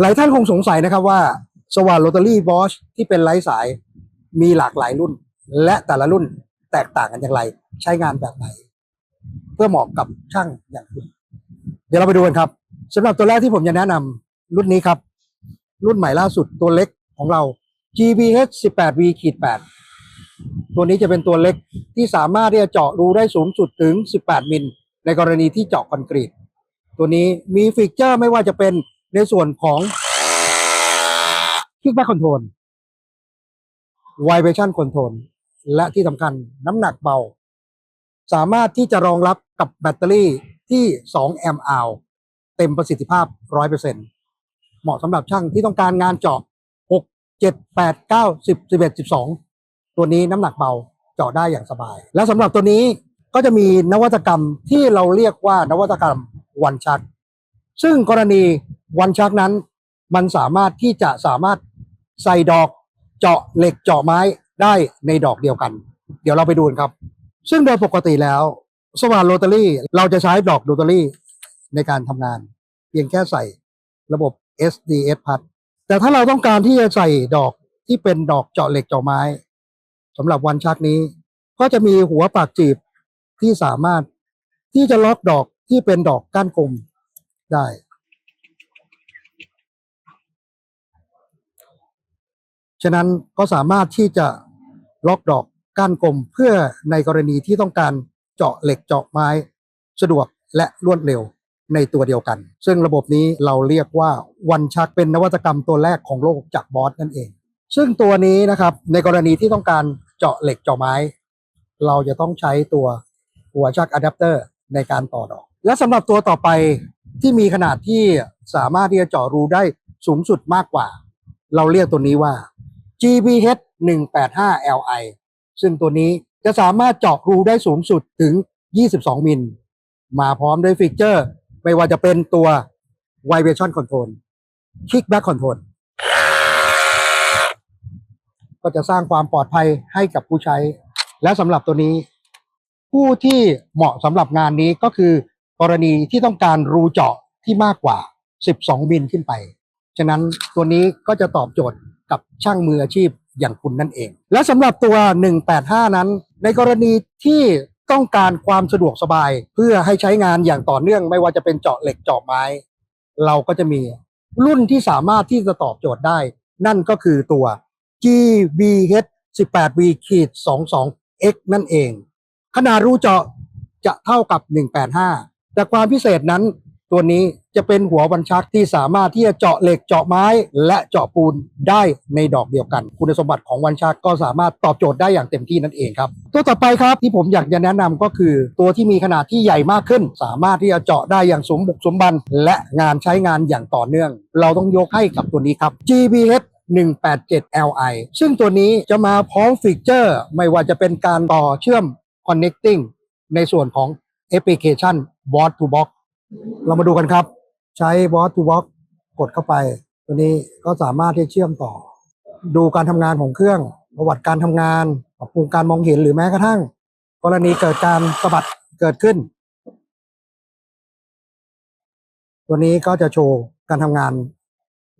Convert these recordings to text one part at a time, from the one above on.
หลายท่านคงสงสัยนะครับว่าสว่านโรตารี่บอชที่เป็นไร้สายมีหลากหลายรุ่น และแต่ละรุ่นแตกต่างกันอย่างไร ใช้งานแบบไหน เพื่อเหมาะกับช่างอย่างคุณเดี๋ยวเราไปดูกันครับสำหรับตัวแรกที่ผมจะแนะนำรุ่นนี้ครับ รุ่นใหม่ล่าสุดตัวเล็กของเรา GBH 18V ขีด8ตัวนี้จะเป็นตัวเล็กที่สามารถที่จะเจาะรูได้สูงสุดถึง 18 มิลในกรณีที่เจาะคอนกรีต ตัวนี้มีฟีเจอร์ไม่ว่าจะเป็น ในส่วนของ Kickback Control Vibration Control และที่สำคัญน้ำหนักเบา สามารถที่จะรองรับกับแบตเตอรี่ที่ 2 แอมป์อาวเต็มประสิทธิภาพ 100%เหมาะสำหรับช่างที่ต้องการงานเจาะ6 7 8 9 10 11 12 ตัวนี้น้ำหนักเบาเจาะได้อย่างสบาย และสำหรับตัวนี้ก็จะมีนวัตกรรมที่เราเรียกว่านวัตกรรมวันชัก ซึ่งกรณี วันชักนั้น มันสามารถที่จะสามารถใส่ดอกเจาะเหล็กเจาะไม้ได้ในดอกเดียวกัน เดี๋ยวเราไปดูกันครับ ซึ่งโดยปกติแล้ว สว่านโรตารี่เราจะใช้ดอกโรตารี่ในการทำงาน เพียงแค่ใส่ระบบ SDS พัด แต่ถ้าเราต้องการที่จะใส่ดอกที่เป็นดอกเจาะเหล็กเจาะไม้สำหรับวันชักนี้ ก็จะมีหัวปากจีบที่สามารถที่จะล็อกดอกที่เป็นดอกก้านกลมได้ ฉะนั้นก็สามารถที่จะล็อกดอกก้านกลมเพื่อในกรณีที่ต้องการเจาะเหล็กเจาะไม้สะดวกและรวดเร็วในตัวเดียวกัน ซึ่งระบบนี้เราเรียกว่าวันชักเป็นนวัตกรรมตัวแรกของโลกจากบอสนั่นเอง ซึ่งตัวนี้นะครับในกรณีที่ต้องการเจาะเหล็กเจาะไม้ เราจะต้องใช้ตัวหัวชักอะแดปเตอร์ในการต่อดอก และสำหรับตัวต่อไปที่มีขนาดที่สามารถที่จะเจาะรูได้สูงสุดมากกว่า เราเรียกตัวนี้ว่า GBH 185 Li ซึ่งตัวนี้จะสามารถเจาะรูได้สูงสุดถึง 22 มิล มาพร้อมด้วยฟีเจอร์ ไม่ว่าจะเป็นตัว Vibration Control Kickback Control ก็จะสร้างความปลอดภัยให้กับผู้ใช้ และสำหรับตัวนี้ ผู้ที่เหมาะสำหรับงานนี้ก็คือกรณีที่ต้องการรูเจาะที่มากกว่า 12 มิลขึ้นไป ฉะนั้นตัวนี้ก็จะตอบโจทย์ กับช่างมืออาชีพอย่างคุณนั่นเอง และสำหรับตัว 185 นั้น ในกรณีที่ต้องการความสะดวกสบาย เพื่อให้ใช้งานอย่างต่อเนื่องไม่ว่าจะเป็นเจาะเหล็กเจาะไม้ เราก็จะมีรุ่นที่สามารถที่จะตอบโจทย์ได้ นั่นก็คือตัว GBH 18V ขีด 22 X นั่นเอง ขนาดรูเจาะจะเท่ากับ 185 แต่ความพิเศษนั้น ตัวนี้จะเป็นหัววันชักที่สามารถที่จะเจาะเหล็กเจาะไม้และเจาะปูนได้ในดอกเดียวกัน คุณสมบัติของวันชักก็สามารถตอบโจทย์ได้อย่างเต็มที่นั่นเองครับ ตัวต่อไปครับที่ผมอยากจะแนะนำก็คือ ตัวที่มีขนาดที่ใหญ่มากขึ้น สามารถที่จะเจาะได้อย่างสมบุกสมบัน และงานใช้งานอย่างต่อเนื่อง เราต้องยกให้กับตัวนี้ครับ GBH 187 Li ซึ่งตัวนี้จะมาพร้อมฟีเจอร์ ไม่ว่าจะเป็นการต่อเชื่อม connecting ในส่วนของแอปพลิเคชัน Board to Box เรามาดูกันครับ ใช้ Board to Box กดเข้าไป ตัวนี้ก็สามารถที่เชื่อมต่อ ดูการทำงานของเครื่อง ประวัติการทำงานปรับปรุงการมองเห็นหรือแม้กระทั่ง กรณีเกิดการสะบัดเกิดขึ้น ตัวนี้ก็จะโชว์การทำงาน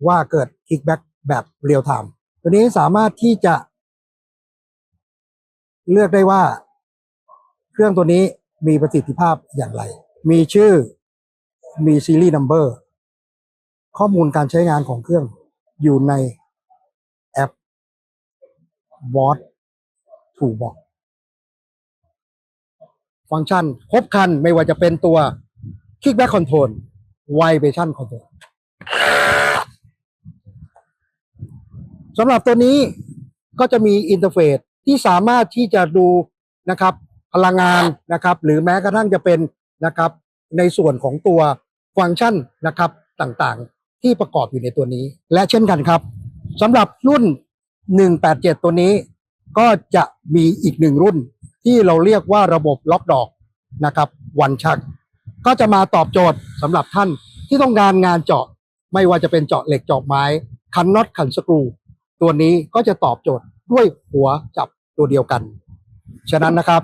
ว่าเกิด kickback แบบเรียลไทม์ตัวนี้สามารถที่จะ เลือกได้ว่า เครื่องตัวนี้มีประสิทธิภาพอย่างไร มีชื่อ มีซีรีส์นัมเบอร์ข้อมูลการใช้งานของเครื่องอยู่ในแอป w a t to Box ฟังก์ชันครบคันไม่ว่าจะเป็นตัว Kickback Control Vibration Control สำหรับตัวนี้ก็จะมีอินเทอร์เฟซที่สามารถที่จะดูนะครับพลังงานนะครับ หรือแม้กระทั่งจะเป็นนะครับในส่วนของตัว ฟังก์ชันนะครับต่างๆ ที่ประกอบอยู่ในตัวนี้ และเช่นกันครับสำหรับรุ่น 187 ตัวนี้ ก็จะมีอีกหนึ่งรุ่น ที่เราเรียกว่าระบบล็อกดอกนะครับวันชัก ก็จะมาตอบโจทย์สำหรับท่านที่ต้องการงานเจาะ ไม่ว่าจะเป็นเจาะเหล็กเจาะไม้ คันน็อตคันสกรู ตัวนี้ก็จะตอบโจทย์ด้วยหัวจับตัวเดียวกัน ฉะนั้นนะครับ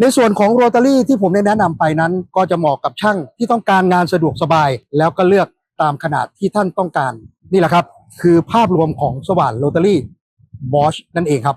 ในส่วนของโรตารี่ที่ผมได้แนะนำไปนั้น ก็จะเหมาะกับช่างที่ต้องการงานสะดวกสบาย แล้วก็เลือกตามขนาดที่ท่านต้องการ นี่แหละครับ คือภาพรวมของสว่านโรตารี่บอชนั่นเองครับ